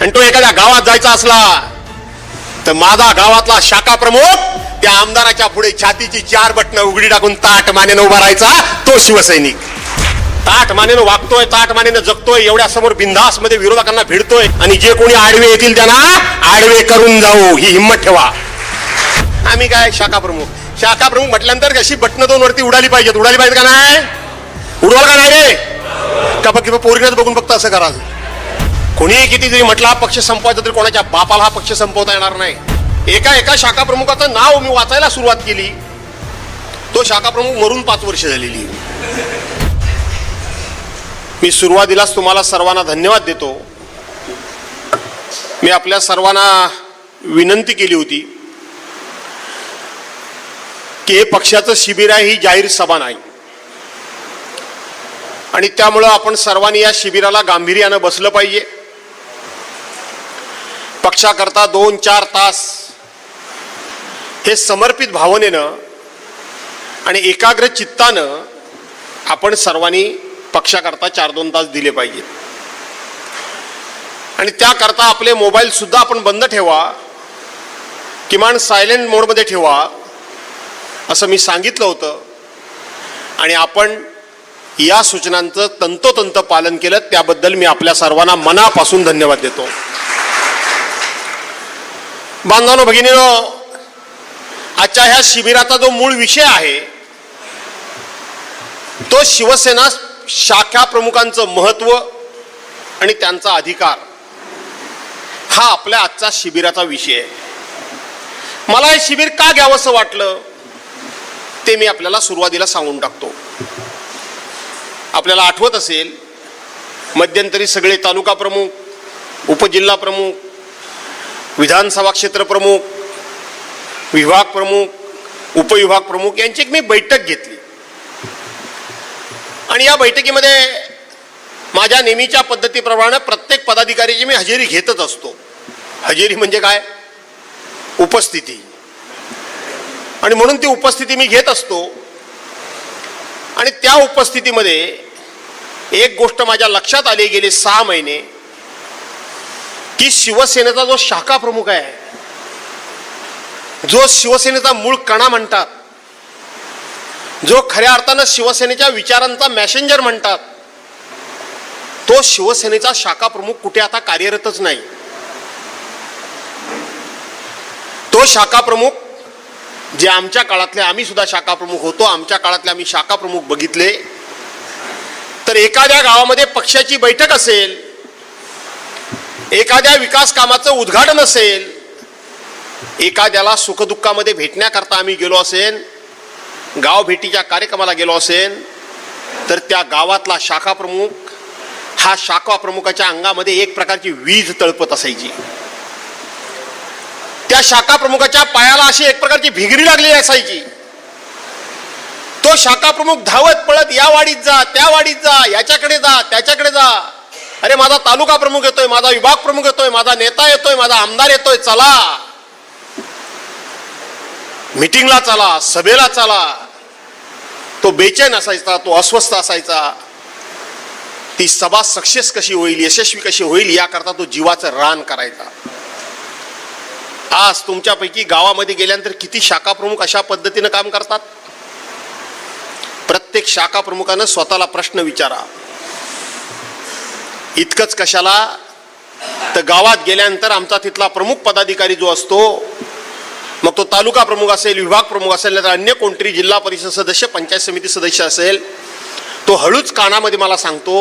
आणि तो एखाद्या गावात जायचा असला तर माझा गावातला शाखा प्रमुख त्या आमदाराच्या पुढे छातीची चार बटणं उघडी टाकून ताट मानेनं उभा राहायचा तो शिवसैनिक. ताट मानेनं वागतोय ताट मानेनं जगतोय एवढ्या समोर बिंदासमध्ये विरोधकांना भिडतोय. आणि जे कोणी आडवे येतील त्यांना आडवे करून जाऊ ही हिंमत ठेवा. आम्ही काय शाखा प्रमुख? शाखा प्रमुख म्हटल्यानंतर कशी बटणं दोन वरती उडाली पाहिजेत? उडाली पाहिजेत का नाही? उडवाल का नाही रे? का फक्त पोरीनच बघून फक्त असं कराल कोणीही किती जरी म्हटला हा पक्ष संपवायचा तरी कोणाच्या बापाला हा पक्ष संपवता येणार नाही. एका एका शाखा प्रमुखाचं नाव मी वाचायला सुरुवात केली. तो शाखा प्रमुख मरून पाच वर्ष झालेली. मी सुरुवातीलाच तुम्हाला सर्वांना धन्यवाद देतो. मी आपल्या सर्वांना विनंती केली होती की हे पक्षाचं शिबिर आहे ही जाहीर सभा नाही. आणि त्यामुळं आपण सर्वांनी या शिबिराला गांभीर्यानं बसलं पाहिजे. पक्षाकरता दोन चार तास. हे समर्पित भावनेनं आणि एकाग्र चित्तानं आपण सर्वांनी पक्षाकरता चार दोन तास दिले पाहिजेत. आणि त्याकरता आपले मोबाईलसुद्धा आपण बंद ठेवा. किमान सायलेंट मोडमध्ये ठेवा असं मी सांगितलं होतं. आणि आपण या सूचनांचं तंतोतंत पालन केलं त्याबद्दल मी आपल्या सर्वांना मनापासून धन्यवाद देतो. बांधवानो भगिनीनो आजच्या ह्या शिबिराचा जो मूळ विषय आहे तो शिवसेना शाखा प्रमुखांचं महत्त्व आणि त्यांचा अधिकार हा आपल्या आजचा शिबिराचा विषय आहे. मला हे शिबिर का घ्यावंसं वाटलं ते मी आपल्याला सुरुवातीला सांगून टाकतो. आपल्याला आठवत असेल मध्यंतरी सगळे तालुका प्रमुख उपजिल्हा प्रमुख विधानसभा क्षेत्र प्रमुख विभाग प्रमुख उपविभाग प्रमुख यांची एक मी बैठक घेतली. आणि या बैठकीमध्ये माझ्या नेहमीच्या पद्धतीप्रमाणे प्रत्येक पदाधिकाऱ्याची मी हजेरी घेतच असतो. हजेरी म्हणजे काय? उपस्थिती. आणि म्हणून ती उपस्थिती मी घेत असतो. आणि त्या उपस्थितीमध्ये एक गोष्ट माझ्या लक्षात आली गेले सहा महिने. की शिवसेनेचा जो शाखा प्रमुख आहे जो शिवसेनेचा मूळ कणा म्हणतात जो खऱ्या अर्थानं शिवसेनेच्या विचारांचा मॅसेंजर म्हणतात तो शिवसेनेचा शाखा प्रमुख कुठे आता कार्यरतच नाही. तो शाखा प्रमुख जे आमच्या काळातले आम्ही सुद्धा शाखा प्रमुख होतो आमच्या काळातले आम्ही शाखा प्रमुख बघितले तर एखाद्या गावामध्ये पक्षाची बैठक असेल एखाद्या विकास कामाचं उद्घाटन असेल एखाद्याला सुखदुःखामध्ये भेटण्याकरता आम्ही गेलो असेल गाव भेटीच्या कार्यक्रमाला गेलो असेल तर त्या गावातला शाखा प्रमुख हा शाखा प्रमुखाच्या अंगामध्ये एक प्रकारची वीज तळपत असायची. त्या शाखा प्रमुखाच्या पायाला अशी एक प्रकारची भिगरी लागलेली असायची. तो शाखा प्रमुख धावत पळत या वाडीत जा त्या वाडीत जा याच्याकडे जा त्याच्याकडे जा. अरे माझा तालुका प्रमुख येतोय माझा विभाग प्रमुख येतोय माझा नेता येतोय माझा आमदार येतोय चला. मीटिंगला चला सभेला चला. तो बेचैन असायचा तो अस्वस्थ असायचा. ती सभा सक्सेस कशी होईल यशस्वी कशी होईल याकरता तो जीवाचं रान करायचा. आज तुमच्यापैकी गावामध्ये गेल्यानंतर किती शाखा प्रमुख अशा पद्धतीनं काम करतात? प्रत्येक शाखा प्रमुखानं स्वतःला प्रश्न विचारा. इतकंच कशाला? तर गावात गेल्यानंतर आमचा तिथला प्रमुख पदाधिकारी जो असतो मग तो तालुका प्रमुख असेल विभाग प्रमुख असेल नाही तर अन्य कोणतरी जिल्हा परिषद सदस्य पंचायत समिती सदस्य असेल तो हळूच कानामध्ये मला सांगतो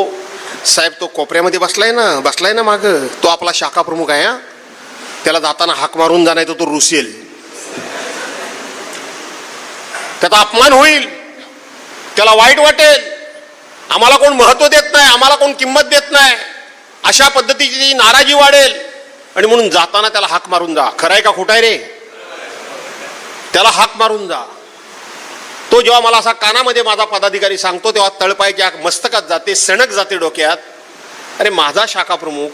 साहेब तो कोपऱ्यामध्ये बसलाय ना बसलाय ना माग. तो आपला शाखा प्रमुख आहे हा. त्याला जाताना हाक मारून जाणार तो रुसेल. त्याचा अपमान होईल. त्याला वाईट वाटेल. आम्हाला कोण महत्त्व देत नाही आम्हाला कोण किंमत देत नाही. अशा पद्धतीची नाराजी वाढेल. आणि म्हणून जाताना त्याला हाक मारून जा. खरं आहे का खोटाय रे? त्याला हाक मारून जा. तो जेव्हा मला असा कानामध्ये माझा पदाधिकारी सांगतो तेव्हा तळपायच्या मस्तकात जाते सणक जाते डोक्यात. अरे माझा शाखा प्रमुख.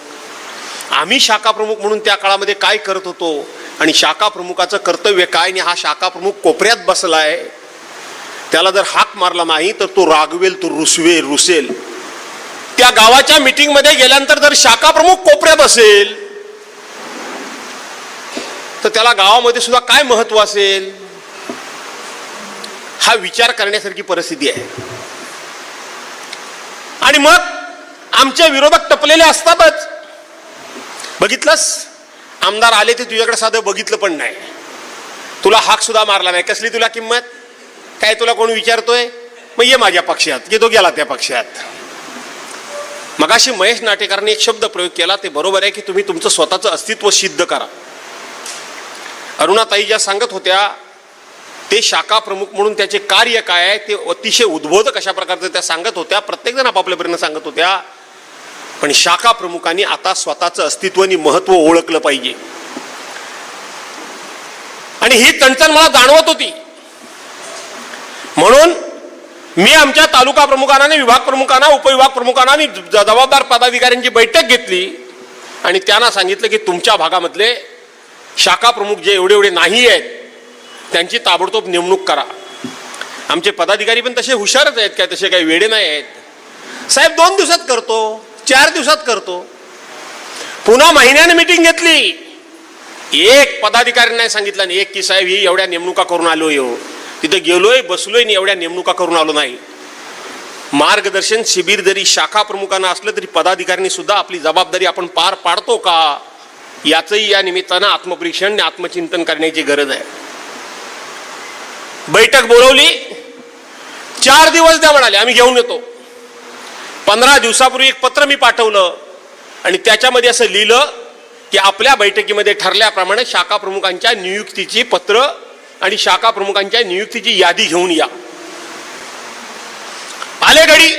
आम्ही शाखा प्रमुख म्हणून त्या काळामध्ये काय करत होतो? आणि शाखा प्रमुखाचं कर्तव्य काय? आणि हा शाखा प्रमुख कोपऱ्यात बसलाय. त्याला जर हाक मारला नाही तर तो रागवेल तो रुसवेल रुसेल. त्या गावाच्या मीटिंगमध्ये गेल्यानंतर जर शाखा प्रमुख कोपऱ्यात असेल तर त्याला गावामध्ये सुद्धा काय महत्त्व असेल? हा विचार करण्यासारखी परिस्थिती आहे. आणि मग आमच्या विरोधक टपलेले असतातच. बघितलंस? आमदार आले ते तुझ्याकडे साधं बघितलं पण नाही. तुला हाक सुद्धा मारला नाही. कसली तुला किंमत? काय तुला कोण विचारतोय? मग ये माझ्या पक्षात. की तो गेला त्या पक्षात. मगाशी महेश नाटेकरांनी एक शब्द प्रयोग केला ते बरोबर आहे की तुम्ही तुमचं स्वतःचं अस्तित्व सिद्ध करा. अरुणाताई ज्या सांगत होत्या ते शाखा प्रमुख म्हणून त्याचे कार्य काय आहे ते अतिशय उद्बोधक अशा प्रकारचं त्या सांगत होत्या प्रत्येकजण आपापल्यापर्यंत सांगत होत्या पण शाखा प्रमुखांनी आता स्वतःचं अस्तित्व आणि महत्त्व ओळखलं पाहिजे. आणि ही तणतण मला जाणवत होती. म्हणून मी आमच्या तालुका प्रमुखांना आणि विभाग प्रमुखांना उपविभाग प्रमुखांना आणि ज- जबाबदार पदाधिकाऱ्यांची बैठक घेतली आणि त्यांना सांगितलं की तुमच्या भागामधले शाखा प्रमुख जे एवढे एवढे नाही आहेत त्यांची ताबडतोब नेमणूक करा. आमचे पदाधिकारी पण तसे हुशारच आहेत काय तसे काही वेडे नाही आहेत. साहेब दोन दिवसात करतो चार दिवसात करतो. पुन्हा महिन्याने मिटिंग घेतली. एक पदाधिकारी नाही सांगितलं आणि एक की साहेब ही एवढ्या नेमणुका करून आलो येऊ हो. तिथं गेलोय बसलोय आणि एवढ्या नेमणुका करून आलो नाही. मार्गदर्शन शिबिर जरी शाखा प्रमुखांना असलं तरी पदाधिकाऱ्यांनी सुद्धा आपली जबाबदारी आपण पार पाडतो का? याचंही या निमित्तानं आत्मपरीक्षण आणि आत्मचिंतन करण्याची गरज आहे. बैठक बोलवली. चार दिवस द्या म्हणाले आम्ही घेऊन येतो. पंधरा दिवसापूर्वी एक पत्र मी पाठवलं आणि त्याच्यामध्ये असं लिहिलं की आपल्या बैठकीमध्ये ठरल्याप्रमाणे शाखा प्रमुखांच्या नियुक्तीची पत्र आणि शाखा प्रमुखांच्या नियुक्तीची यादी घेऊन या. आले घडी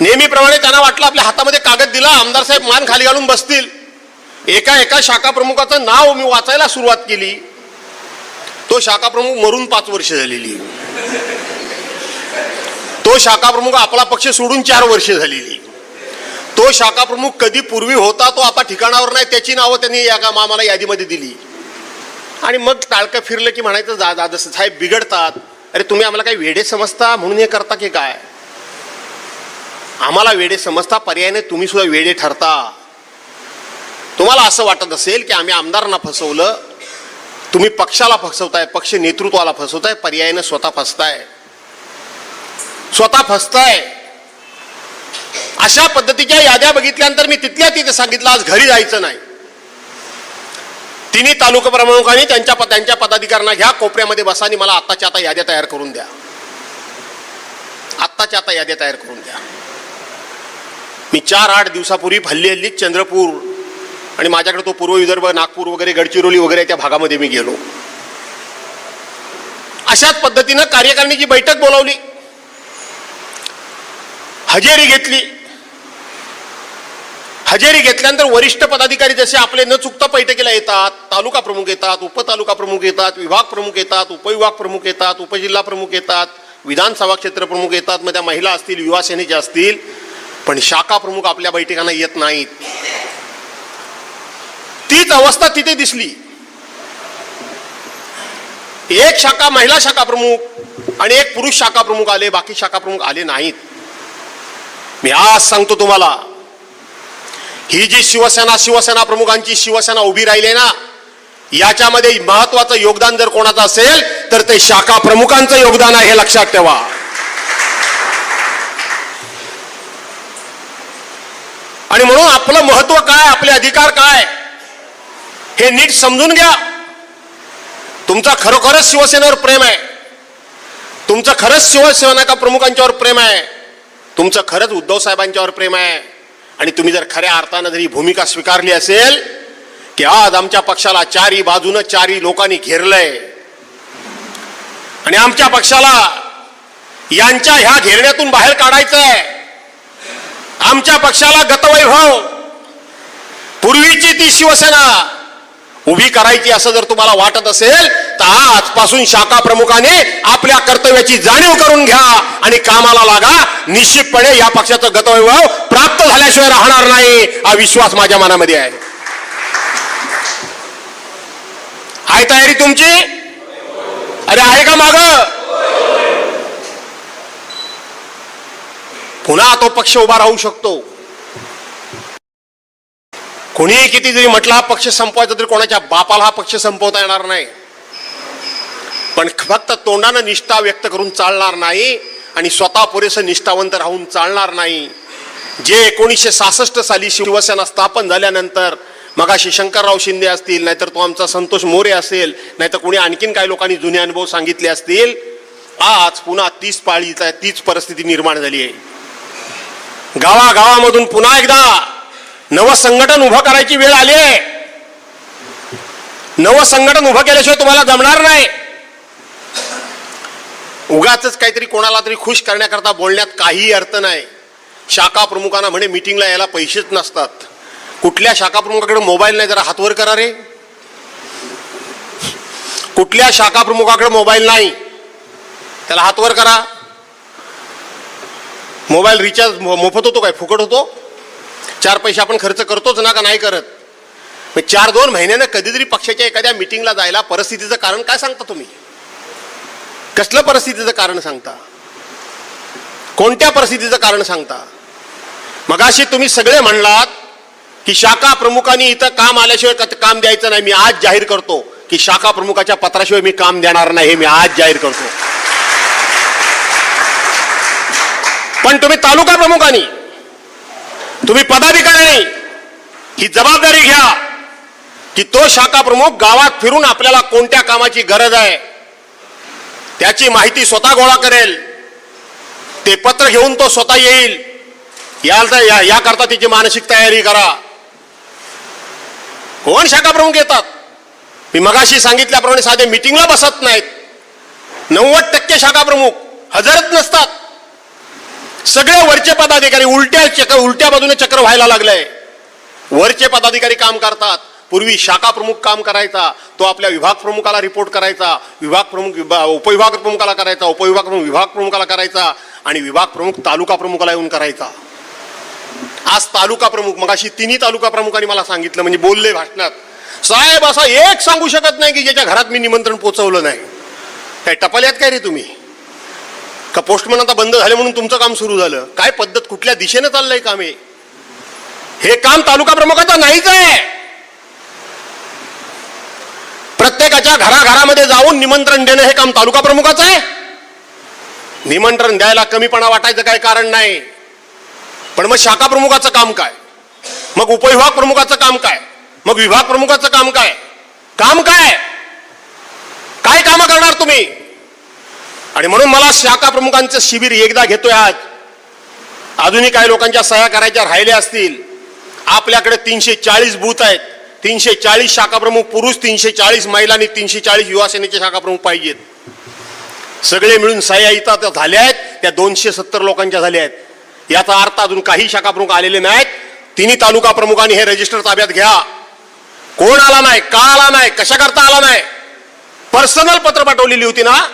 नेहमीप्रमाणे त्यांना वाटलं आपल्या हातामध्ये कागद दिला आमदार साहेब मान खाली घालून बसतील. एका एका शाखा प्रमुखाचं नाव मी वाचायला सुरुवात केली. तो शाखा प्रमुख मरून पाच वर्ष झालेली. तो शाखा प्रमुख आपला पक्ष सोडून चार वर्ष झालेली. तो शाखा प्रमुख कधी पूर्वी होता तो आता ठिकाणावर नाही त्याची नावं त्यांनी या का आम्हाला यादीमध्ये दिली. आणि मग टाळकं फिरलं की म्हणायचं जा जा जसं साहेब बिघडतात. अरे तुम्ही आम्हाला काही वेडे समजता? म्हणून हे करता की काय? आम्हाला वेडे समजता पर्यायाने तुम्ही सुद्धा वेडे ठरता. तुम्हाला असं वाटत असेल की आम्ही आमदारांना फसवलं? तुम्ही पक्षाला फसवताय पक्ष नेतृत्वाला फसवताय पर्यायाने स्वतः फसताय. स्वतः फसताय? अशा पद्धतीच्या याद्या बघितल्यानंतर मी तिथल्या तिथे सांगितलं आज घरी जायचं नाही. तिन्ही तालुका प्रमुखांनी त्यांच्या प- त्यांच्या पदाधिकाऱ्यांना घ्या कोपऱ्यामध्ये बसा आणि मला आत्ताच्या आता याद्या तयार करून द्या. आत्ताच्या आता याद्या तयार करून द्या. मी चार आठ दिवसापूर्वी हल्ली हल्ली चंद्रपूर आणि माझ्याकडे तो पूर्व विदर्भ नागपूर वगैरे गडचिरोली वगैरे त्या भागामध्ये मी गेलो. अशाच पद्धतीनं कार्यकारिणीची बैठक बोलावली. हजेरी घेतली. हजेरी घेतल्यानंतर वरिष्ठ पदाधिकारी जसे आपले न चुकता बैठकीला येतात तालुका प्रमुख येतात उपतालुका प्रमुख येतात विभाग प्रमुख येतात उपविभाग प्रमुख येतात उपजिल्हा प्रमुख येतात विधानसभा क्षेत्र प्रमुख येतात मग त्या महिला असतील युवा सेनेच्या असतील पण शाखा प्रमुख आपल्या बैठकांना येत नाहीत. तीच अवस्था तिथे दिसली. एक शाखा महिला शाखा प्रमुख आणि एक पुरुष शाखा प्रमुख आले बाकी शाखा प्रमुख आले नाहीत. मी आज सांगतो तुम्हाला ही जी शिवसेना शिवसेना प्रमुखांची शिवसेना उभी राहिली ना याच्यामध्ये महत्वाचं योगदान जर कोणाचं असेल तर ते शाखा प्रमुखांचं योगदान आहे हे लक्षात ठेवा. आणि म्हणून आपलं महत्त्व काय आपले अधिकार काय हे नीट समजून घ्या. तुमचा खरोखरच शिवसेनेवर प्रेम आहे. तुमचं खरंच शिवसेना का प्रमुखांच्यावर प्रेम आहे. तुमचं खरंच उद्धव साहेबांच्यावर प्रेम आहे. आणि तुम्ही जर खऱ्या अर्थानं जर ही भूमिका स्वीकारली असेल की आज आमच्या पक्षाला चारी बाजूनं चारी लोकांनी घेरलंय आणि आमच्या पक्षाला यांच्या ह्या घेरण्यातून बाहेर काढायचंय आमच्या पक्षाला गतवैभव पूर्वीची ती शिवसेना उभी करायची असं जर तुम्हाला वाटत असेल तर आजपासून शाखा प्रमुखाने आपल्या कर्तव्याची जाणीव करून घ्या आणि कामाला लागा. निश्चितपणे या पक्षाचं गतवैभव प्राप्त झाल्याशिवाय राहणार नाही. हा विश्वास माझ्या मनामध्ये आहे. आहे तयारी तुमची? अरे आहे का माग? पुन्हा तो पक्ष उभा राहू शकतो. कोणीही किती जरी म्हटलं हा पक्ष संपवायचा तरी कोणाच्या बापाला हा पक्ष संपवता येणार नाही. पण फक्त तोंडानं निष्ठा व्यक्त करून चालणार नाही आणि स्वतः पुरेसं निष्ठावंत राहून चालणार नाही. जे एकोणीसशे सहासष्ट साली शिवसेना स्थापन झाल्यानंतर मगाशी शंकरराव शिंदे असतील नाहीतर तो आमचा संतोष मोरे असेल नाहीतर कोणी आणखीन काही लोकांनी जुने अनुभव सांगितले असतील आज पुन्हा तीच पाळीचा तीच परिस्थिती निर्माण झाली आहे. गावागावामधून पुन्हा एकदा नवं संघटन उभं करायची वेळ आली आहे. नवं संघटन उभं केल्याशिवाय तुम्हाला जमणार नाही. उगाच काहीतरी कोणाला तरी खुश करण्याकरता बोलण्यात काही अर्थ नाही. शाखा प्रमुखांना म्हणे मिटिंगला यायला पैसेच नसतात. कुठल्या शाखा प्रमुखाकडे मोबाईल नाही जरा हातवर करा रे. कुठल्या शाखा प्रमुखाकडे मोबाईल नाही त्याला हातवर करा. मोबाईल रिचार्ज मोफत होतो काय? फुकट होतो? चार पैसे आपण खर्च करतोच ना का नाही करत? मग चार दोन महिन्यानं कधीतरी पक्षाच्या एखाद्या मिटिंगला जायला परिस्थितीचं कारण काय सांगता तुम्ही? कसलं परिस्थितीचं कारण सांगता? कोणत्या परिस्थितीचं कारण सांगता? मगाशी तुम्ही सगळे म्हणलात की शाखा प्रमुखांनी इथं काम आल्याशिवाय काम द्यायचं नाही. मी आज जाहीर करतो की शाखा प्रमुखाच्या पत्राशिवाय मी काम देणार नाही. हे मी आज जाहीर करतो. पण तुम्ही तालुका प्रमुखांनी तुम्ही पदाधिकाऱ्यांनी ही जबाबदारी घ्या की तो शाखा प्रमुख गावात फिरून आपल्याला कोणत्या कामाची गरज आहे त्याची माहिती स्वतः गोळा करेल ते पत्र घेऊन तो स्वतः येईल. याला या याकरता तिची मानसिक तयारी करा. कोण शाखा प्रमुख येतात? मी मगाशी सांगितल्याप्रमाणे साधे मिटिंगला बसत नाहीत. नव्वद टक्के शाखा प्रमुख हजरच नसतात. सगळे वरचे पदाधिकारी उलट्या चक्र उलट्या बाजूने चक्र व्हायला लागलंय. वरचे पदाधिकारी काम करतात. पूर्वी शाखा प्रमुख काम करायचा तो आपल्या विभाग प्रमुखाला रिपोर्ट करायचा विभाग प्रमुख उपविभाग प्रमुखाला करायचा उपविभाग प्रमुख विभाग प्रमुखाला करायचा आणि विभाग प्रमुख तालुका प्रमुखाला येऊन करायचा. आज तालुका प्रमुख मगाशी तिन्ही तालुका प्रमुखांनी मला सांगितलं म्हणजे बोलले भाषणात. साहेब असा एक सांगू शकत नाही की ज्याच्या घरात मी निमंत्रण पोचवलं नाही. काय टपाल्यात काय रे तुम्ही? का पोस्टमन आता बंद झाले म्हणून तुमचं काम सुरू झालं? काय पद्धत कुठल्या दिशेने चाललंय काम हे? हे काम तालुका प्रमुखाचं नाहीच आहे. प्रत्येकाच्या घराघरामध्ये जाऊन निमंत्रण देणं हे काम तालुका प्रमुखाचं आहे. निमंत्रण द्यायला कमीपणा वाटायचं काय कारण नाही. पण मग शाखा प्रमुखाचं काम काय? मग उपविभाग प्रमुखाचं काम काय? मग विभाग प्रमुखाचं काम काय? काम काय? काय कामं करणार तुम्ही? आणि म्हणून मला शाखा प्रमुखांचं शिबिर एकदा घेतोय आज. अजूनही काही लोकांच्या सह्या करायच्या राहिल्या असतील. आपल्याकडे तीनशे चाळीस बूथ आहेत. तीनशे चाळीस शाखा प्रमुख पुरुष तीनशे चाळीस महिला आणि तीनशे चाळीस युवा सेनेचे शाखा प्रमुख पाहिजेत. सगळे मिळून सह्या इथं झाल्या आहेत. त्या दोनशे सत्तर लोकांच्या झाल्या आहेत. याचा अर्थ अजून काही शाखा प्रमुख आलेले नाहीत. तिन्ही तालुका प्रमुखांनी हे रजिस्टर ताब्यात घ्या. कोण आला नाही? का आला नाही? कशा करता आला नाही? पर्सनल पत्र पाठवलेली होती ना?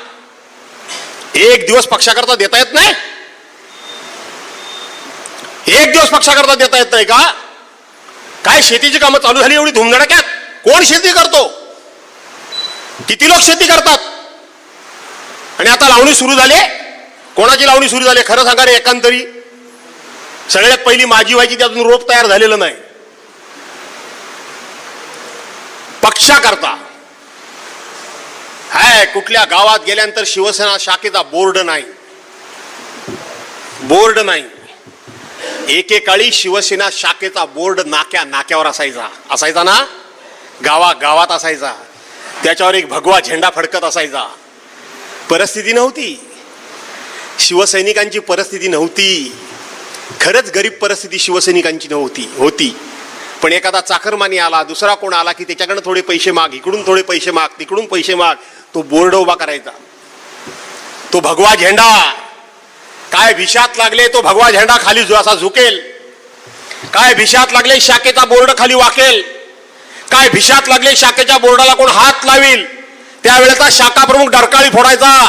एक दिवस पक्षाकरता देता येत नाही? एक दिवस पक्षाकरता देता येत नाही का? काय शेतीची कामं चालू झाली एवढी धुमधडक्यात? कोण शेती करतो? किती लोक शेती करतात? आणि आता लावणी सुरू झाली. कोणाची लावणी सुरू झाली? खरं सांगा रे एकांतरी. सगळ्यात पहिली माझी व्हायची त्यातून रोप तयार झालेलं नाही. पक्षाकरता. हाय कुठल्या गावात गेल्यानंतर शिवसेना शाखेचा बोर्ड नाही. बोर्ड नाही. एकेकाळी शिवसेना शाखेचा बोर्ड नाक्या नाक्यावर असायचा. असायचा ना? गावा गावात असायचा. त्याच्यावर एक भगवा झेंडा फडकत असायचा. परिस्थिती नव्हती. शिवसैनिकांची परिस्थिती नव्हती. खरंच गरीब परिस्थिती शिवसैनिकांची नव्हती होती. पण एखादा चाकरमानी आला दुसरा कोण आला की त्याच्याकडनं थोडे पैसे माग इकडून थोडे पैसे माग तिकडून पैसे माग तो बोर्ड उभा करायचा. तो भगवा झेंडा. काय भिशात लागले तो भगवा झेंडा खाली असा झुकेल. काय भिशात लागले शाखेचा बोर्ड खाली वाकेल. काय भिशात लागले शाखेच्या बोर्डाला कोण हात लावील. त्यावेळेचा शाखा प्रमुख डरकाळी फोडायचा.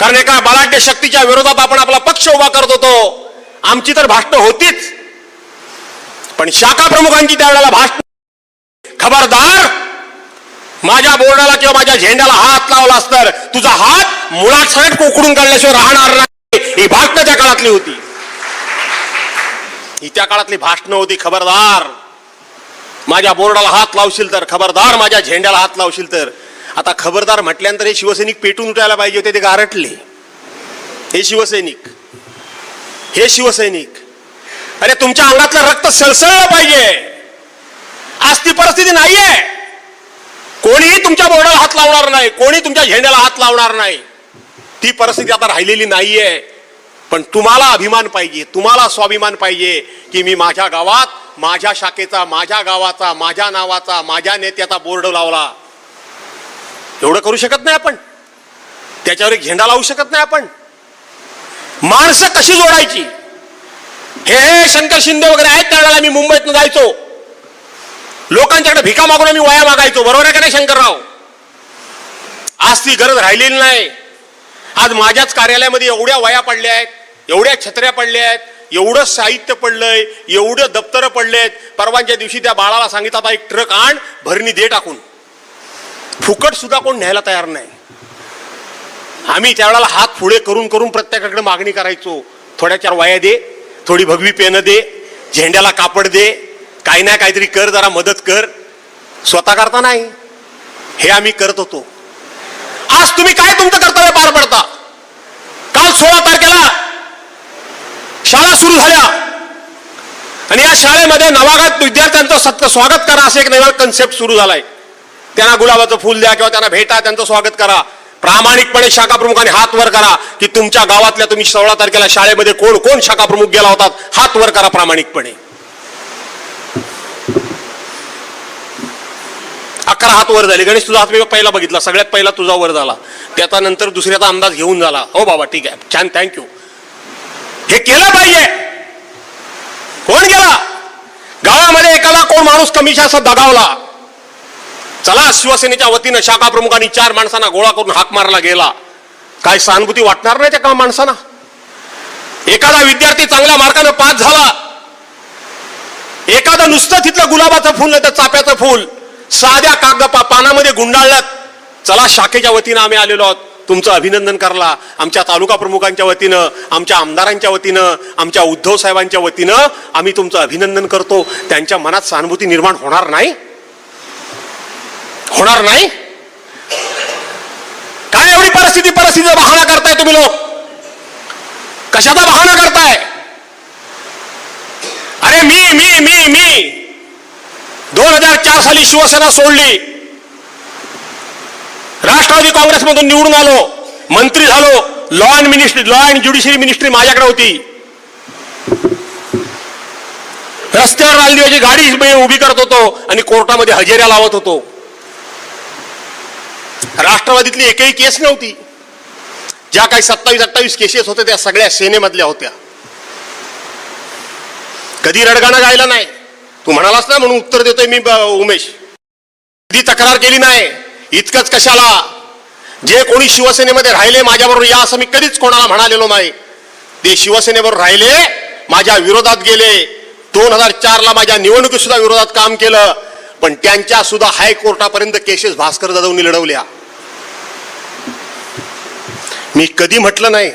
कारण एका बलाढ्य शक्तीच्या विरोधात आपण आपला पक्ष उभा करत होतो. आमची तर भाष्ट होतीच. पण शाखा प्रमुखांची त्यावेळेला भाषण खबरदार! माझ्या बोर्डाला किंवा माझ्या झेंड्याला हात लावलास तर तुझा हात मुळात सगळ्यात कोकडून काढल्याशिवाय राहणार नाही. ही भाषणं त्या काळातली होती. ही त्या काळातली भाषणं होती खबरदार! माझ्या बोर्डाला हात लावशील तर खबरदार! माझ्या झेंड्याला हात लावशील तर. आता खबरदार म्हटल्यानंतर हे शिवसैनिक पेटून उठायला पाहिजे होते ते गारटले हे शिवसैनिक. हे शिवसैनिक. अरे तुमच्या अंगातलं रक्त सळसळलं पाहिजे. आज ती परिस्थिती नाहीये. कोणीही तुमच्या बोर्डाला हात लावणार नाही. कोणी तुमच्या झेंड्याला हात लावणार नाही. ती परिस्थिती आता राहिलेली नाहीये. पण तुम्हाला अभिमान पाहिजे तुम्हाला स्वाभिमान पाहिजे की मी माझ्या गावात माझ्या शाखेचा माझ्या गावाचा माझ्या नावाचा माझ्या नेत्याचा बोर्ड लावला. एवढं करू शकत नाही आपण. त्याच्यावर एक झेंडा लावू शकत नाही आपण. माणसं कशी जोडायची? हे शंकर शिंदे वगैरे आहेत त्यावेळेला मी मुंबईतनं जायचो. लोकांच्याकडे भिका मागून आम्ही वया मागायचो. बरोबर आहे का नाही शंकरराव? आज ती गरज राहिलेली नाही. आज माझ्याच कार्यालयामध्ये एवढ्या वया पडल्या आहेत एवढ्या छत्र्या पडल्या आहेत एवढं साहित्य पडलंय एवढं दप्तरं पडलेत. परवानच्या दिवशी त्या बाळाला सांगितलं आता एक ट्रक आण भरणी दे टाकून. फुकट सुद्धा कोण न्यायला तयार नाही. आम्ही त्यावेळेला हात पुढे करून करून प्रत्येकाकडे मागणी करायचो. थोड्या चार वया दे. थोडी भगवी पेनं दे झेंड्याला कापड दे काही ना काहीतरी कर जरा मदत कर. स्वतः करता नाही. हे आम्ही करत होतो. आज तुम्ही काय तुमचं कर्तव्य पार पडता? काल सोळा तारखेला शाळा सुरू झाल्या. आणि या शाळेमध्ये नवागत विद्यार्थ्यांचं सत्य स्वागत करा असं एक नवा कन्सेप्ट सुरू झालाय. त्यांना गुलाबाचं फुल द्या किंवा त्यांना भेटा त्यांचं स्वागत करा. प्रामाणिकपणे शाखा प्रमुखाने हात वर करा की तुमच्या गावातल्या तुम्ही सोळा तारखेला शाळेमध्ये कोण कोण शाखा प्रमुख गेला होतात हात वर करा प्रामाणिकपणे. अकरा हात वर झाले. गणेश तुझा हात मी पहिला बघितला. सगळ्यात पहिला तुझा वर झाला. त्याचा नंतर दुसऱ्याचा अंदाज घेऊन झाला. हो बाबा ठीक आहे. छान थँक्यू हे केलं पाहिजे. कोण गेला? गावामध्ये एकाला कोण माणूस कमीशा असा दगावला. चला शिवसेनेच्या वतीनं शाखा प्रमुखांनी चार माणसांना गोळा करून हाक मारला गेला. काय सहानुभूती वाटणार नाही त्या का माणसांना? एखादा विद्यार्थी चांगल्या मार्कानं पास झाला एखादं नुसतं तिथलं गुलाबाचं फुल नाही तर चाप्याचं फुल साध्या कागद पा- पानामध्ये गुंडाळल्यात. चला शाखेच्या वतीनं आम्ही आलेलो आहोत. तुमचं अभिनंदन करला आमच्या तालुका प्रमुखांच्या वतीनं आमच्या आमदारांच्या वतीनं आमच्या उद्धव साहेबांच्या वतीनं आम्ही तुमचं अभिनंदन करतो. त्यांच्या मनात सहानुभूती निर्माण होणार नाही. होणार नाही? काय एवढी परिस्थिती परिस्थितीचा बहाणा करताय तुम्ही लोक? कशाचा बहाणा करताय? अरे मी मी मी मी. दोन हजार चार साली शिवसेना सोडली. राष्ट्रवादी काँग्रेसमधून निवडून आलो. मंत्री झालो. Law and ministry law and judiciary ministry माझ्याकडे होती. रस्त्यावर राजदेवाची गाडी उभी करत होतो आणि कोर्टामध्ये हजेऱ्या लावत होतो. राष्ट्रवादीतली एकही केस नव्हती. ज्या काही सत्तावीस अठ्ठावीस केसेस होत्या त्या सगळ्या सेनेमधल्या होत्या. कधी रडगाणं गायला नाही. तू म्हणालास ना म्हणून उत्तर देतोय मी ब- उमेश. कधी तक्रार केली नाही. इतकंच कशाला? जे कोणी शिवसेनेमध्ये राहिले माझ्याबरोबर या असं मी कधीच कोणाला म्हणालेलो नाही. ते शिवसेनेबरोबर राहिले माझ्या विरोधात गेले. दोन हजार चारला माझ्या निवडणुकीत सुद्धा विरोधात काम केलं. पण त्यांच्या सुद्धा हायकोर्टापर्यंत केसेस भास्कर जाधवनी लढवल्या. मी कधी म्हटलं नाही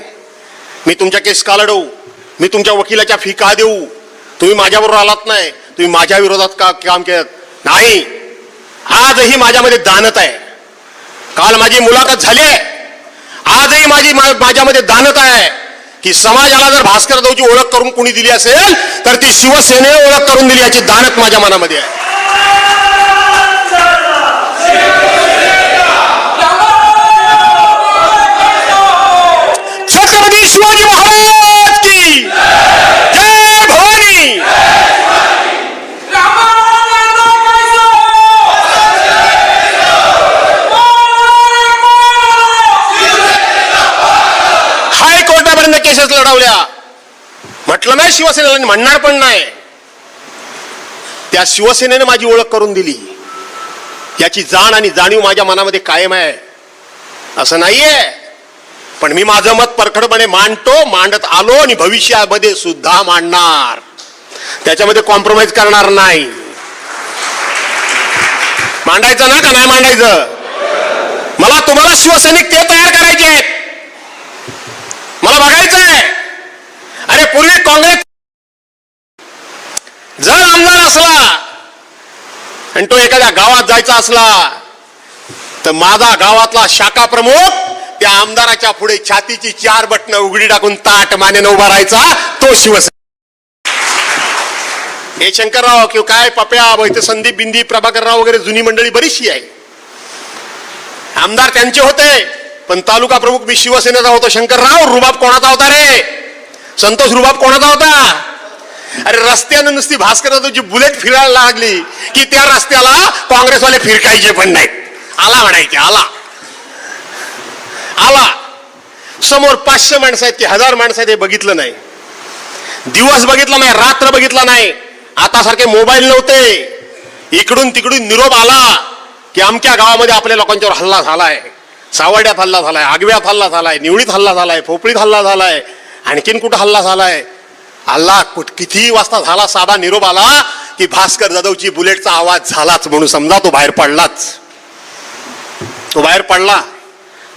मी तुमच्या केस का लढवू? मी तुमच्या वकिलाच्या फी का देऊ? तुम्ही माझ्याबरोबर आलात नाही तुम्ही माझ्या विरोधात का काम केलं? नाही. आजही माझ्यामध्ये दानत आहे. काल माझी मुलाखत झाली आहे. आजही माझी माझ्यामध्ये दानत आहे की समाजाला जर भास्कर जाऊची ओळख करून कुणी दिली असेल तर ती शिवसेने ओळख करून दिली याची दानत माझ्या मनामध्ये आहे. जय भवानी! हायकोर्टापर्यंत केसेस लढवल्या. म्हटलं नाही शिवसेनेला म्हणणार पण नाही. त्या शिवसेनेने माझी ओळख करून दिली. याची जाण आणि जाणीव माझ्या मनामध्ये कायम आहे. असं नाहीये. पण मी माझं मत परखडपणे मांडतो मांडत आलो आणि भविष्यामध्ये सुद्धा मांडणार. त्याच्यामध्ये कॉम्प्रोमाइज करणार नाही. मांडायचं ना का नाही मांडायचं? मला तुम्हाला शिवसैनिक ते तयार करायचे आहेत. मला बघायचं आहे. अरे पूर्वी काँग्रेस जर आमदार असला आणि तो एखाद्या गावात जायचा असला तर माझा गावातला शाखा प्रमुख त्या आमदाराच्या पुढे छातीची चार बटणं उघडी टाकून ताट मानेनं उभा राहायचा तो शिवसेना. हे शंकरराव किंवा काय पप्या इथे संदीप बिंदी प्रभाकरराव वगैरे जुनी मंडळी बरीचशी आहे. आमदार त्यांचे होते पण तालुका प्रमुख मी शिवसेनेचा होतो. शंकरराव रुबाब कोणाचा होता रे? संतोष रुबाब कोणाचा होता? अरे रस्त्यानं नुसती भास्कर जी बुलेट फिरायला लागली की त्या रस्त्याला काँग्रेसवाले फिरकायचे पण नाहीत. आला म्हणायचे आला. आला. समोर पाचशे माणसं आहेत की हजार माणसं आहेत हे बघितलं नाही. दिवस बघितला नाही रात्र बघितला नाही. आता सारखे मोबाईल नव्हते. इकडून तिकडून निरोप आला की अमक्या गावामध्ये आपल्या लोकांच्यावर हल्ला झालाय. सावड्यात हल्ला झालाय आगव्यात हल्ला झालाय निवळीत हल्ला झालाय भोपळीत हल्ला झालाय. आणखीन कुठं हल्ला झालाय? हल्ला कुठ किती वाजता झाला साधा निरोप आला की भास्कर जाधवची बुलेटचा आवाज झालाच म्हणून समजा तो बाहेर पडलाच. तो बाहेर पडला.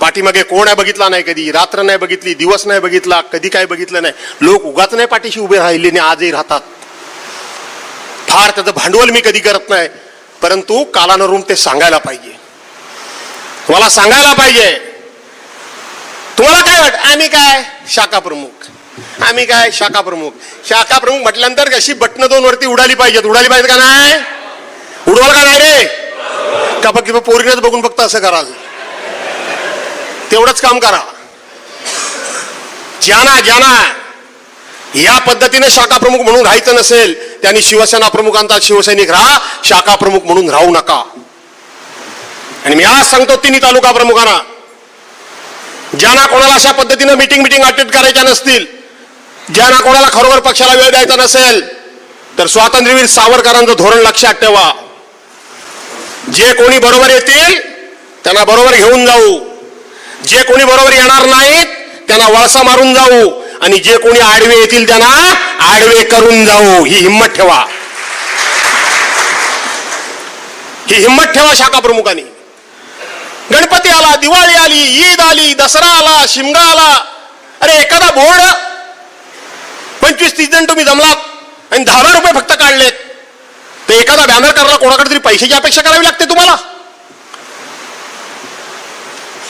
पाठीमागे कोण आहे बघितला नाही कधी? रात्र नाही बघितली दिवस नाही बघितला कधी काय बघितलं नाही. लोक उगाच नाही पाठीशी उभे राहिले आणि आजही राहतात. फार त्याचं भांडवल मी कधी करत नाही परंतु कालानुरूप ते सांगायला पाहिजे. तुम्हाला सांगायला पाहिजे. तुम्हाला काय वाट आम्ही काय? शाखा प्रमुख. आम्ही काय? शाखा प्रमुख. शाखा प्रमुख म्हटल्यानंतर कशी बटन दोन वरती उडाली पाहिजेत. उडाली पाहिजेत का नाही? उडवाल का नाही रे? का फक्त पोरीनेच बघून फक्त असं कराल. तेवढंच काम करा. ज्यांना ज्यांना या पद्धतीने शाखा प्रमुख म्हणून राहायचं नसेल त्यांनी शिवसेना प्रमुखांचा शिवसैनिक राहा शाखा प्रमुख म्हणून राहू नका. आणि मी आज सांगतो तिन्ही तालुका प्रमुखांना ज्यांना कोणाला अशा पद्धतीनं मिटिंग मिटिंग अटेंड करायच्या नसतील ज्यांना कोणाला खरोखर पक्षाला वेळ द्यायचा नसेल तर स्वातंत्र्यवीर सावरकरांचं धोरण लक्षात ठेवा. जे कोणी बरोबर येतील त्यांना बरोबर घेऊन जाऊ. जे कोणी बरोबर येणार नाहीत त्यांना वळसा मारून जाऊ. आणि जे कोणी आडवे येतील त्यांना आडवे करून जाऊ. ही हिंमत ठेवा. ही हिंमत ठेवा शाखा प्रमुखांनी. गणपती आला दिवाळी आली ईद आली दसरा आला शिमगा आला. अरे एखादा बोर्ड? पंचवीस तीस जण तुम्ही जमलात आणि दहा रुपये फक्त काढलेत. तर एखादा बॅनर करायला कोणाकडे तरी पैशाची अपेक्षा करावी लागते तुम्हाला.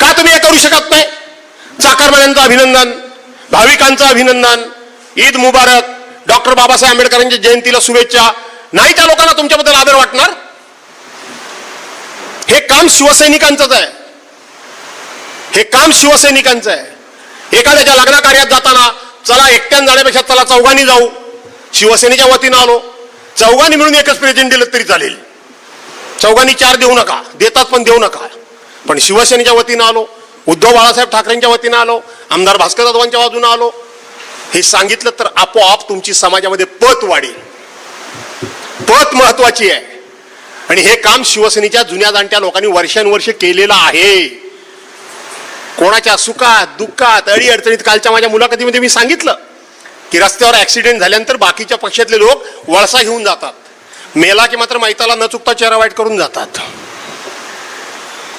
का तुम्ही हे करू शकत नाही? चाकरमान्यांचं अभिनंदन भाविकांचं अभिनंदन ईद मुबारक डॉक्टर बाबासाहेब आंबेडकरांच्या जयंतीला शुभेच्छा. नाही त्या लोकांना तुमच्याबद्दल आदर वाटणार? हे काम शिवसैनिकांचंच आहे. हे काम शिवसैनिकांचं आहे. एखाद्याच्या लग्न कार्यात जाताना चला एकट्यान जाण्यापेक्षा चला चौघांनी जाऊ. शिवसेनेच्या वतीनं आलो. चौघांनी मिळून एकच प्रेझेंट दिलं तरी चालेल. चौघांनी चार देऊ नका. देतात पण देऊ नका. पण शिवसेनेच्या वतीनं आलो उद्धव बाळासाहेब ठाकरेंच्या वतीनं आलो आमदार भास्कर जाधवांच्या बाजूनं आलो. हे सांगितलं तर आपोआप तुमची समाजामध्ये पत वाढेल. पत महत्वाची आहे. आणि हे काम शिवसेनेच्या जुन्या जाणत्या लोकांनी वर्षानुवर्ष केलेलं आहे. कोणाच्या सुखात दुःखात अडी अडचणीत कालच्या माझ्या मुलाखतीमध्ये मी सांगितलं की रस्त्यावर ऍक्सिडेंट झाल्यानंतर बाकीच्या पक्षातले लोक वळसा घेऊन जातात. मेला की मात्र मैताला न चुकता चेहरा वाईट करून जातात.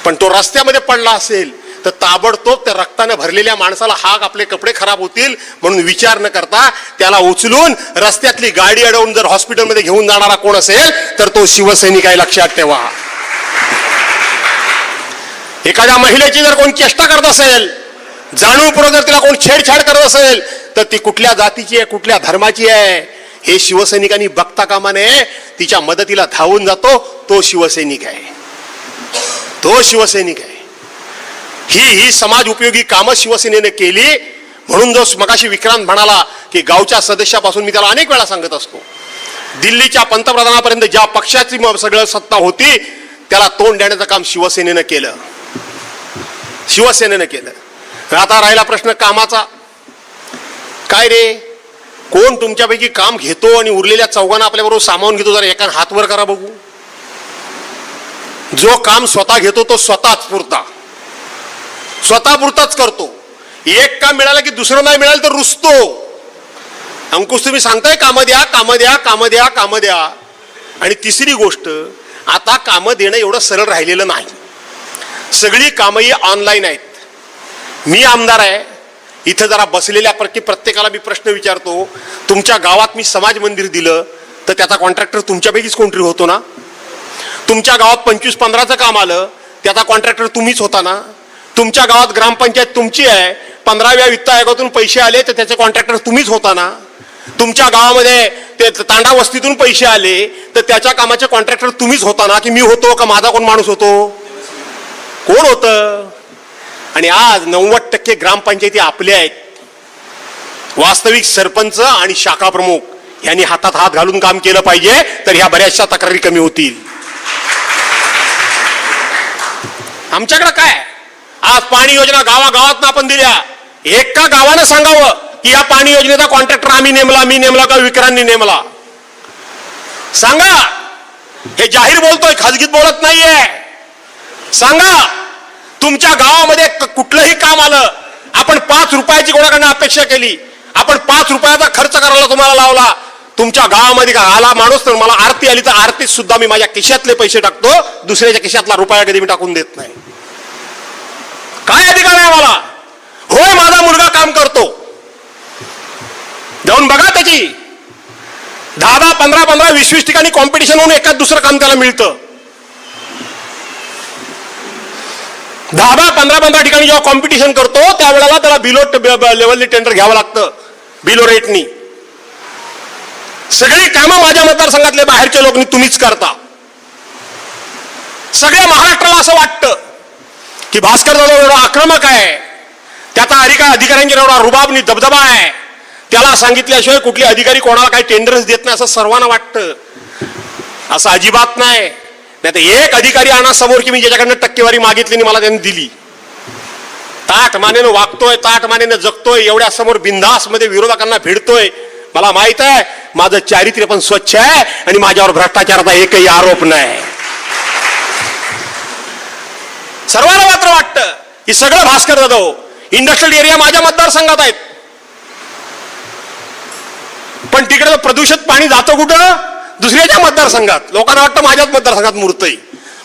पण तो रस्त्यामध्ये पडला असेल तर ताबडतोब त्या रक्ताने भरलेल्या माणसाला हाक आपले कपडे खराब होतील म्हणून विचार न करता त्याला उचलून रस्त्यातली गाडी अडवून जर हॉस्पिटलमध्ये घेऊन जाणारा कोण असेल तर तो शिवसैनिक आहे लक्षात ठेवा. एखाद्या महिलेची जर कोण चेष्टा करत असेल जाणीवपूर्वक जर तिला कोण छेडछाड करत असेल तर ती कुठल्या जातीची आहे कुठल्या धर्माची आहे हे शिवसैनिकांनी बघता कामा नये तिच्या मदतीला धावून जातो तो शिवसैनिक आहे. तो शिवसैनिक आहे ही ही समाज उपयोगी कामं शिवसेनेने केली म्हणून जो मगाशी विक्रांत म्हणाला की गावच्या सदस्यापासून मी त्याला अनेक वेळा सांगत असतो दिल्लीच्या पंतप्रधानापर्यंत ज्या पक्षाची सगळं सत्ता होती त्याला तोंड देण्याचं काम शिवसेनेनं केलं. शिवसेनेनं केलं. आता राहिला प्रश्न कामाचा. काय रे? कोण तुमच्यापैकी काम घेतो आणि उरलेल्या चौघांना आपल्याबरोबर सामावून घेतो जरा एका हातवर करा बघू. जो काम स्वतः घेतो तो स्वतःच पुरता. स्वतः पुरताच करतो. एक काम मिळालं की दुसरं नाही मिळालं तर रुसतो. अंकुश तुम्ही सांगताय कामं द्या कामं द्या कामं द्या कामं द्या. आणि तिसरी गोष्ट आता कामं देणं एवढं सरळ राहिलेलं नाही. सगळी कामं ही ऑनलाईन आहेत. मी आमदार आहे. इथं जरा बसलेल्या प्रत्येक प्रत्येकाला मी प्रश्न विचारतो तुमच्या गावात मी समाज मंदिर दिलं तर त्याचा कॉन्ट्रॅक्टर तुमच्यापैकीच कोणतरी होतो ना? तुमच्या गावात पंचवीस पंधराचं काम आलं त्याचा कॉन्ट्रॅक्टर तुम्हीच होता ना? तुमच्या गावात ग्रामपंचायत तुमची आहे पंधराव्या वित्त आयोगातून पैसे आले तर त्याचे कॉन्ट्रॅक्टर तुम्हीच होता ना? तुमच्या गावामध्ये ते तांडा वस्तीतून पैसे आले तर त्याच्या कामाचे कॉन्ट्रॅक्टर तुम्हीच होता ना? की मी होतो का माझा कोण माणूस होतो? कोण होतं? आणि आज नव्वद टक्के ग्रामपंचायती आपल्या आहेत. वास्तविक सरपंच आणि शाखा प्रमुख यांनी हातात हात घालून काम केलं पाहिजे तर ह्या बऱ्याचशा तक्रारी कमी होतील. आमच्याकडे काय? आज पाणी योजना गावागावात आपण दिल्या. एका गावानं सांगावं की या पाणी योजनेचा कॉन्ट्रॅक्टर आम्ही नेमला मी नेमला का विक्रांनी नेमला? सांगा. हे जाहीर बोलतोय खाजगीत बोलत नाहीये. सांगा. तुमच्या गावामध्ये कुठलंही काम आलं आपण पाच रुपयाची कोणाकडनं अपेक्षा केली आपण पाच रुपयाचा खर्च करायला तुम्हाला लावला तुमच्या गावामध्ये का आला माणूस तर मला आरती आली तर आरतीत सुद्धा मी माझ्या खिशातले पैसे टाकतो दुसऱ्याच्या खिशातला रुपया कधी मी टाकून देत नाही. काय अधिकार आहे मला? होय माझा मुलगा काम करतो. जाऊन बघा त्याची. दहा दहा पंधरा पंधरा वीस वीस ठिकाणी कॉम्पिटिशन होऊन एकाच दुसरं काम त्याला मिळतं. दहा दहा पंधरा पंधरा ठिकाणी जेव्हा कॉम्पिटिशन करतो त्यावेळेला त्याला बिलो लेवलने टेंडर घ्यावं लागतं. बिलो रेटनी सगळी कामं माझ्या मतदारसंघातले बाहेरचे लोक तुम्हीच करता. सगळ्या महाराष्ट्राला असं वाटतं की भास्कर जाधव एवढा आक्रमक आहे. त्याचा अधिकार अधिकाऱ्यांच्या एवढा रुबाबनी दबदबा आहे. त्याला सांगितल्याशिवाय कुठले अधिकारी कोणाला काही टेंडर्स देत नाही असं सर्वांना वाटतं. असं अजिबात नाही. नाही तर एक अधिकारी आणा समोर की मी ज्याच्याकडनं टक्केवारी मागितली आणि मला त्यांनी दिली. ताट मानेनं वागतोय ताट मानेनं जगतोय एवढ्या समोर बिंदासमध्ये विरोधकांना भिडतोय. मला माहीत आहे माझं चारित्र्य पण स्वच्छ आहे आणि माझ्यावर भ्रष्टाचाराचा एकही आरोप नाही. सर्वांना मात्र वाटतं की सगळं भास्कर जाधव इंडस्ट्रियल एरिया माझ्या मतदारसंघात आहेत. पण तिकडे प्रदूषित पाणी जातं कुठं? दुसऱ्याच्या मतदारसंघात. लोकांना वाटतं माझ्याच मतदारसंघात मुरतंय.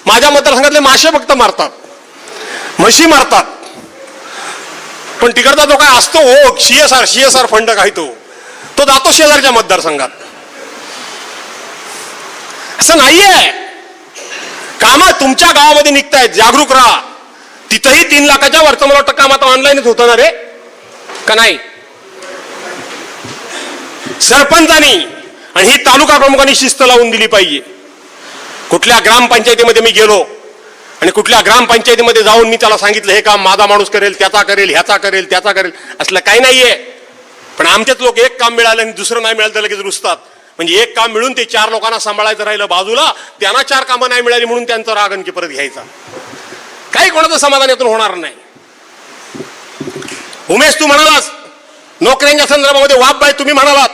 माझ्या मतदारसंघातले मासे फक्त मारतात. म्हशी मारतात. पण तिकडचा जो काय असतो ओ सीएसआर सीएसआर फंड काय तो. तो जातो शेजारच्या मतदारसंघात. असं नाहीये. कामं तुमच्या गावामध्ये निघतायत जागरूक राहा. तिथंही तीन लाखाच्या वरचं मला वाटतं काम आता ऑनलाईनच होतं ना रे. का नाही? सरपंचानी आणि ही तालुका प्रमुखांनी शिस्त लावून दिली पाहिजे. कुठल्या ग्रामपंचायतीमध्ये मी गेलो आणि कुठल्या ग्रामपंचायतीमध्ये जाऊन मी त्याला सांगितलं हे काम माझा माणूस करेल त्याचा करेल ह्याचा करेल त्याचा करेल. असलं काही नाहीये. पण आमच्यात लोक एक काम मिळालं आणि दुसरं नाही मिळालं तर लगेच रुसतात. म्हणजे एक काम मिळून ते चार लोकांना सांभाळायचं राहिलं बाजूला त्यांना चार कामं नाही मिळाली म्हणून त्यांचा राग आणखी परत घ्यायचा. काही कोणाचं समाधान यातून होणार नाही. उमेश तू म्हणालास नोकऱ्यांच्या संदर्भामध्ये वापबाई तुम्ही म्हणालात.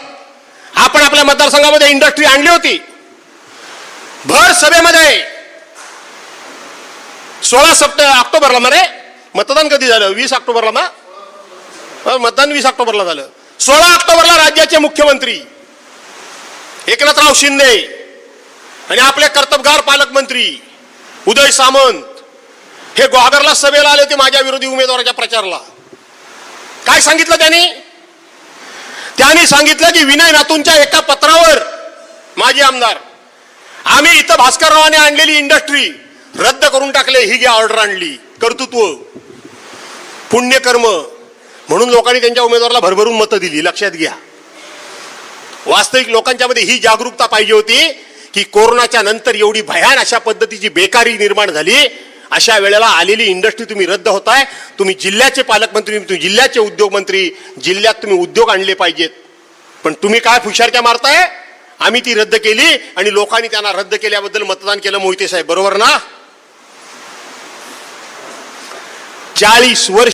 आपण आपल्या मतदारसंघामध्ये इंडस्ट्री आणली होती. भर सभेमध्ये. सोळा सप्ट ऑक्टोबरला मरे मतदान कधी झालं? वीस ऑक्टोबरला ना? मतदान वीस ऑक्टोबरला झालं. सोळा ऑक्टोबरला राज्याचे मुख्यमंत्री एकनाथराव शिंदे आणि आपले कर्तबगार पालकमंत्री उदय सामंत हे ग्वादरला सभेला आले होते माझ्या विरोधी उमेदवाराच्या प्रचारला. काय सांगितलं त्यांनी? त्यांनी सांगितलं की विनय नातूंच्या एका पत्रावर माजी आमदार आम्ही इथं भास्कररावाने आणलेली इंडस्ट्री रद्द करून टाकले ही जी ऑर्डर आणली कर्तृत्व पुण्यकर्म म्हणून लोकांनी त्यांच्या उमेदवाराला भरभरून मतं दिली. लक्षात घ्या. वास्तविक लोकांच्या मध्ये ही जागरूकता पाहिजे होती की कोरोनाच्या नंतर एवढी भयान अशा पद्धतीची बेकारी निर्माण झाली. अशा वेळेला आलेली इंडस्ट्री तुम्ही रद्द होताय. तुम्ही जिल्ह्याचे पालकमंत्री तुम्ही जिल्ह्याचे उद्योगमंत्री जिल्ह्यात तुम्ही उद्योग आणले पाहिजेत. पण तुम्ही काय फुशारक्या मारताय? आम्ही ती रद्द केली आणि लोकांनी त्यांना रद्द केल्याबद्दल मतदान केलं मोहिते साहेब. बरोबर ना? चाळीस वर्ष